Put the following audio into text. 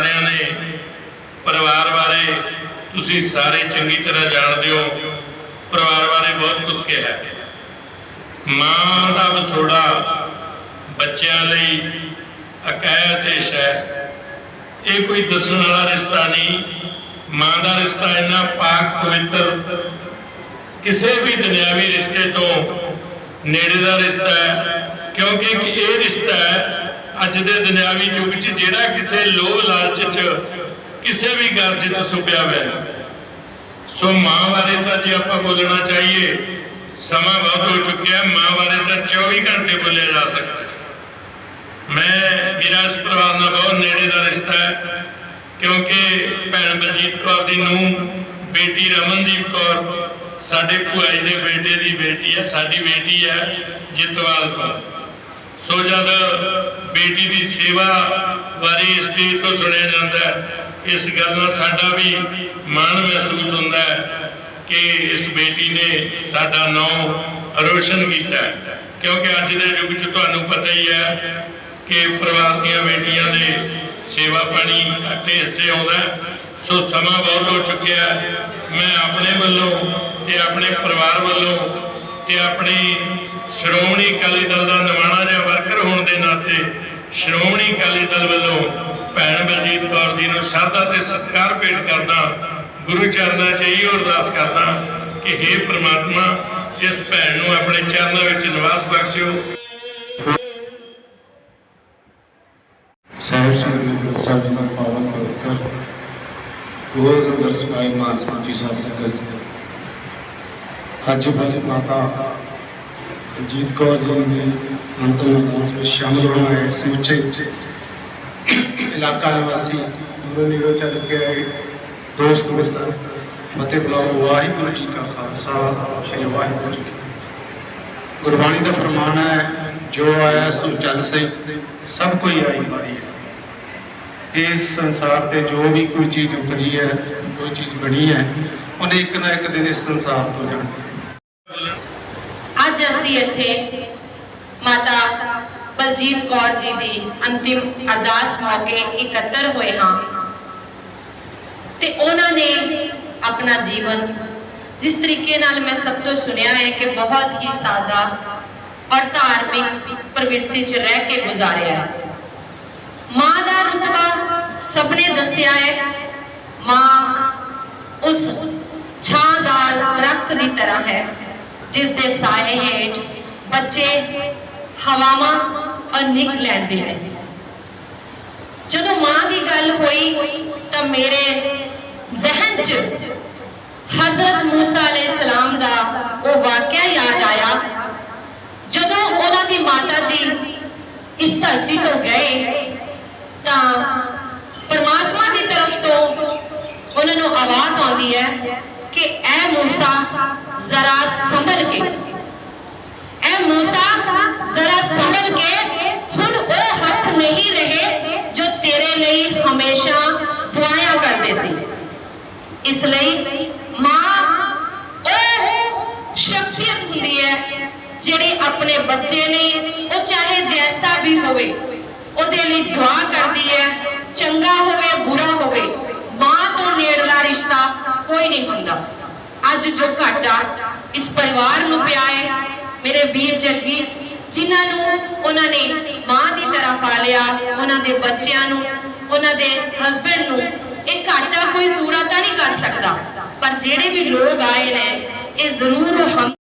ਸਾਰਿਆਂ ਨੇ ਪਰਿਵਾਰ ਬਾਰੇ ਤੁਸੀਂ ਸਾਰੇ ਚੰਗੀ ਤਰ੍ਹਾਂ ਜਾਣਦੇ ਹੋ। ਪਰਿਵਾਰ ਬਾਰੇ ਬਹੁਤ ਕੁਝ ਕਿਹਾ ਹੈ। ਮਾਂ ਦਾ ਵਿਛੋੜਾ ਬੱਚਿਆਂ ਲਈ ਅਕਾਇਤਿਸ਼ ਹੈ ਇਹ ਕੋਈ ਦੱਸਣ ਵਾਲਾ ਰਿਸ਼ਤਾ ਨਹੀਂ। ਮਾਂ ਦਾ ਰਿਸ਼ਤਾ ਇੰਨਾ ਪਾਕ, ਪਵਿੱਤਰ, ਕਿਸੇ ਵੀ ਦੁਨਿਆਵੀ ਰਿਸ਼ਤੇ ਤੋਂ ਨੇੜੇ ਦਾ ਰਿਸ਼ਤਾ ਹੈ। ਕਿਉਂਕਿ ਇਹ ਰਿਸ਼ਤਾ ਹੈ ਅੱਜ ਦੇ ਦੁਨਿਆਵੀ ਯੁੱਗ 'ਚ ਜਿਹੜਾ ਕਿਸੇ ਲੋਭ ਲਾਲਚ 'ਚ ਕਿਸੇ ਵੀ ਗਰਜ 'ਚ ਸੁਪਿਆ ਹੋਇਆ ਸੋ ਮਾਂ ਬਾਰੇ ਤਾਂ ਜੇ ਆਪਾਂ ਬੋਲਣਾ ਚਾਹੀਏ, ਸਮਾਂ ਬਹੁਤ ਹੋ ਚੁੱਕਿਆ ਮਾਂ ਬਾਰੇ ਤਾਂ 24 ਘੰਟੇ ਬੋਲਿਆ ਜਾ ਸਕਦਾ ਮੈਂ ਮੇਰਾ ਇਸ ਪਰਿਵਾਰ ਨਾਲ ਬਹੁਤ ਨੇੜੇ ਦਾ ਰਿਸ਼ਤਾ ਹੈ, ਕਿਉਂਕਿ ਭੈਣ ਬਲਜੀਤ ਕੌਰ ਦੀ ਨੂੰ ਬੇਟੀ ਰਮਨਦੀਪ ਕੌਰ, ਸਾਡੇ ਭੂਆ ਦੇ ਬੇਟੇ ਦੀ ਬੇਟੀ ਹੈ, ਸਾਡੀ ਬੇਟੀ ਹੈ ਜਿੱਤਵਾਲ ਤੋਂ ਸੋ ਜਦ ਬੇਟੀ ਦੀ ਸੇਵਾ ਬਾਰੇ ਸਟੇਜ ਤੋਂ ਸੁਣਿਆ ਜਾਂਦਾ ਇਸ ਗੱਲ ਨਾਲ ਸਾਡਾ ਵੀ ਮਾਣ ਮਹਿਸੂਸ ਹੁੰਦਾ ਹੈ ਕਿ ਇਸ ਬੇਟੀ ਨੇ ਸਾਡਾ ਨਾਮ ਰੋਸ਼ਨ ਕੀਤਾ ਕਿਉਂਕਿ ਅੱਜ ਦੇ ਯੁੱਗ 'ਚ ਤੁਹਾਨੂੰ ਪਤਾ ਹੀ ਹੈ ਕਿ ਪਰਿਵਾਰ ਦੀਆਂ ਬੇਟੀਆਂ ਦੇ ਸੇਵਾ ਪਾਣੀ ਅਤੇ ਹਿੱਸੇ ਆਉਂਦਾ ਸੋ ਸਮਾਂ ਬਹੁਤ ਹੋ ਚੁੱਕਿਆ ਮੈਂ ਆਪਣੇ ਵੱਲੋਂ ਤੇ ਆਪਣੇ ਪਰਿਵਾਰ ਵੱਲੋਂ ਤੇ ਆਪਣੀ ਸ਼੍ਰੋਮਣੀ ਅਕਾਲੀ ਦਲ ਦਾ ਨਿਮਾਣਾ ਜਿਹਾ ਵਰਕਰ ਹੋਣ ਦੇ ਨਾਤੇ ਸ਼੍ਰੋਮਣੀ ਅਕਾਲੀ ਦਲ ਵੱਲੋਂ ਭੈਣ ਬਲਜੀਤ ਕੌਰ ਜੀ ਨੂੰ ਸ਼ਰਧਾ ਤੇ ਸਤਿਕਾਰ ਭੇਟ ਕਰਦਾ ਗੁਰੂ ਚਰਨਾਂ 'ਚ ਇਹੀ ਅਰਦਾਸ ਕਰਦਾ ਕਿ हे ਪ੍ਰਮਾਤਮਾ ਇਸ ਭੈਣ ਨੂੰ ਆਪਣੇ ਚਰਨਾਂ ਵਿੱਚ ਨਿਵਾਸ ਬਖਸ਼ਿਓ। ਸਾਹਿਬ ਸਿੰਘ ਸਾਹਿਬ ਦਾ ਪਾਵਨ ਪਵਿੱਤਰ, ਬਹੁਤ ਅੰਦਰ ਸਮਾਈ ਮਾਨ ਸਮਾਜੀ ਅੱਜ ਬਾਤ ਮਾਤਾ ਜੀਤ ਕੌਰ ਜੀ ਨੇ ਅੰਤਮ ਅਰਦਾਸ ਵਿੱਚ ਸ਼ਾਮਲ ਹੋਣਾ ਹੈ ਸਮੁੱਚੇ ਇਲਾਕਾ ਨਿਵਾਸੀ ਦੂਰੋਂ ਨੇੜੋਂ ਚੱਲ ਕੇ ਆਏ। ਦੋਸਤ ਮਿੱਤਰ ਫਤਿਹ ਬੁਲਾਓ। ਵਾਹਿਗੁਰੂ ਜੀ ਕਾ ਖਾਲਸਾ, ਸ੍ਰੀ ਵਾਹਿਗੁਰੂ ਜੀ ਗੁਰਬਾਣੀ ਦਾ ਫਰਮਾਨ ਹੈ, ਜੋ ਆਇਆ ਸੋ ਚੱਲ ਸਈ ਸਭ ਕੋਈ ਆਈ ਵਾਰੀ ਹੈ। ਇਸ ਸੰਸਾਰ ਤੇ ਜੋ ਵੀ ਕੋਈ ਚੀਜ਼ ਉਪਜੀ ਹੈ ਕੋਈ ਚੀਜ਼ ਬਣੀ ਹੈ, ਉਹਨੇ ਇੱਕ ਨਾ ਇੱਕ ਦਿਨ ਇਸ ਸੰਸਾਰ ਤੋਂ ਜਾਣਾ। ਅੱਜ ਅਸੀਂ ਇੱਥੇ ਮਾਤਾ ਬਲਜੀਤ ਕੌਰ ਜੀ ਦੀ ਅੰਤਿਮ ਅਰਦਾਸ ਮੌਕੇ ਇਕੱਤਰ ਹੋਏ ਹਾਂ। ਤੇ ਉਹਨਾਂ ਨੇ ਆਪਣਾ ਜੀਵਨ ਜਿਸ ਤਰੀਕੇ ਨਾਲ ਮੈਂ ਸਭ ਤੋਂ ਸੁਣਿਆ ਹੈ ਕਿ ਬਹੁਤ ਹੀ ਸਾਦਾ ਔਰ ਧਾਰਮਿਕ ਪ੍ਰਵਿਰਤੀ 'ਚ ਰਹਿ ਕੇ ਗੁਜ਼ਾਰਿਆ ਮਾਂ ਦਾ ਰੁਤਬਾ ਸਭ ਨੇ ਦੱਸਿਆ ਹੈ, ਮਾਂ ਉਸ ਛਾਂਦਾਰ ਦਰਖਤ ਦੀ ਤਰ੍ਹਾਂ ਹੈ। ਜਿਸ ਦੇ ਸਾਏ ਹੇਠ ਬੱਚੇ ਹਵਾਵਾਂ ਔਰ ਨਿਕ ਲੈਂਦੇ ਨੇ ਜਦੋਂ ਮਾਂ ਦੀ ਗੱਲ ਹੋਈ ਤਾਂ ਮੇਰੇ ਜ਼ਿਹਨ 'ਚ ਹਜ਼ਰਤ ਮੂਸਾ ਅਲੈਹਿਸਲਾਮ ਦਾ ਉਹ ਵਾਕਿਆ ਯਾਦ ਆਇਆ ਜਦੋਂ ਉਹਨਾਂ ਦੀ ਮਾਤਾ ਜੀ ਇਸ ਧਰਤੀ ਤੋਂ ਗਏ ਤਾਂ ਪਰਮਾਤਮਾ ਦੀ ਤਰਫ ਤੋਂ ਉਹਨਾਂ ਨੂੰ ਆਵਾਜ਼ ਆਉਂਦੀ ਹੈ ਕਿ ਐ ਮੂਸਾ ਜ਼ਰਾ ਸੰਭਲ ਕੇ ਐ ਸੰਭਲ ਕੇ ਹੁਣ ਉਹ ਹੱਥ ਨਹੀਂ ਰਹੇ ਜੋ ਤੇਰੇ ਲਈ ਹਮੇਸ਼ਾ ਦੁਆਇਆ ਕਰਦੇ ਸੀ ਇਸ ਲਈ ਮਾਂ ਉਹ ਸ਼ਖਸੀਅਤ ਹੁੰਦੀ ਹੈ ਜਿਹੜੀ ਆਪਣੇ ਬੱਚੇ ਲਈ ਉਹ ਚਾਹੇ ਜੈਸਾ ਵੀ ਹੋਵੇ ਉਹਦੇ ਲਈ ਦੁਆ ਕਰਦੀ ਹੈ ਚੰਗਾ ਹੋਵੇ ਬੁਰਾ ਹੋਵੇ ਮਾਂ ਤੋਂ ਨੇੜਲਾ ਰਿਸ਼ਤਾ ਕੋਈ ਨਹੀਂ ਹੁੰਦਾ ਅੱਜ ਜੋ ਘਾਟਾ ਇਸ ਪਰਿਵਾਰ ਨੂੰ ਪਿਆ ਹੈ, ਮੇਰੇ ਵੀਰ ਜੱਗੀ, ਜਿਨ੍ਹਾਂ ਨੂੰ ਉਹਨਾਂ ਨੇ ਮਾਂ ਦੀ ਤਰ੍ਹਾਂ ਪਾਲਿਆ, ਉਹਨਾਂ ਦੇ ਬੱਚਿਆਂ ਨੂੰ, ਉਹਨਾਂ ਦੇ ਹਸਬੰਡ ਨੂੰ, ਇਹ ਘਾਟਾ ਕੋਈ ਪੂਰਾ ਤਾਂ ਨਹੀਂ ਕਰ ਸਕਦਾ। ਪਰ ਜਿਹੜੇ ਵੀ ਲੋਕ ਆਏ ਨੇ, ਇਹ ਜ਼ਰੂਰ ਹਮ